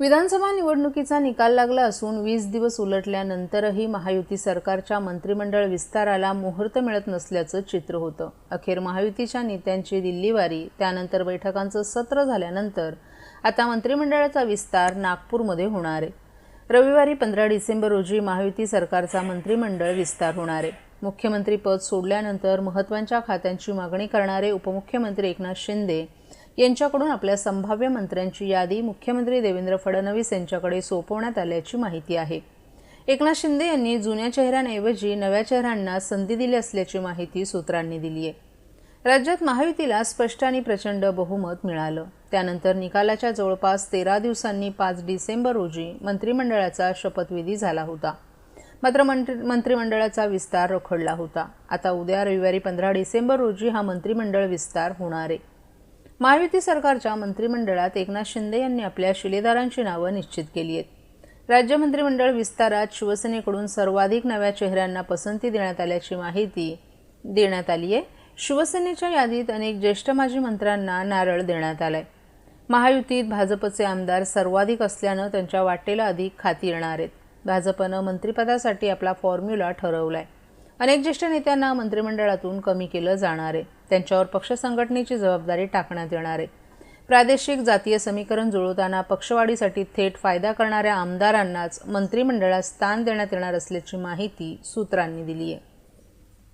विधानसभा निवडणुकीचा निकाल लागला असून वीस दिवस उलटल्यानंतरही महायुती सरकारच्या मंत्रिमंडळ विस्ताराला मुहूर्त मिळत नसल्याचं चित्र होतं. अखेर महायुतीच्या नेत्यांची दिल्लीवारी त्यानंतर बैठकांचं सत्र झाल्यानंतर आता मंत्रिमंडळाचा विस्तार नागपूरमध्ये होणार आहे. रविवारी पंधरा डिसेंबर रोजी महायुती सरकारचा मंत्रिमंडळ विस्तार होणार आहे. मुख्यमंत्री पद सोडल्यानंतर महत्त्वाच्या खात्यांची मागणी करणारे उपमुख्यमंत्री एकनाथ शिंदे यांच्याकडून आपल्या संभाव्य मंत्र्यांची यादी मुख्यमंत्री देवेंद्र फडणवीस यांच्याकडे सोपवण्यात आल्याची माहिती आहे. एकनाथ शिंदे यांनी जुन्या चेहऱ्यांऐवजी नव्या चेहऱ्यांना संधी दिली असल्याची माहिती सूत्रांनी दिली आहे. राज्यात महायुतीला स्पष्ट आणि प्रचंड बहुमत मिळालं. त्यानंतर निकालाच्या जवळपास तेरा दिवसांनी पाच डिसेंबर रोजी मंत्रिमंडळाचा शपथविधी झाला होता. मात्र मंत्री मंत्रिमंडळाचा विस्तार रखडला होता. आता उद्या रविवारी पंधरा डिसेंबर रोजी हा मंत्रिमंडळ विस्तार होणार आहे. महायुती सरकारच्या मंत्रिमंडळात एकनाथ शिंदे यांनी आपल्या शिलेदारांची नावं निश्चित केली आहेत. राज्य मंत्रिमंडळ विस्तारात शिवसेनेकडून सर्वाधिक नव्या चेहऱ्यांना पसंती देण्यात आल्याची माहिती देण्यात आली आहे. शिवसेनेच्या यादीत अनेक ज्येष्ठ माजी मंत्र्यांना नारळ देण्यात आलाय. महायुतीत भाजपचे आमदार सर्वाधिक असल्यानं त्यांच्या वाटेला अधिक खाती येणार आहेत. भाजपनं मंत्रिपदासाठी आपला फॉर्म्युला ठरवलाय. अनेक ज्येष्ठ नेत्यांना मंत्रिमंडळातून कमी केलं जाणार आहे. त्यांच्यावर पक्ष संघटनेची जबाबदारी टाकण्यात येणार आहे. प्रादेशिक जातीय समीकरण जुळवताना पक्षवाढीसाठी थेट फायदा करणाऱ्या आमदारांनाच मंत्रिमंडळात स्थान देण्यात येणार असल्याची माहिती सूत्रांनी दिली आहे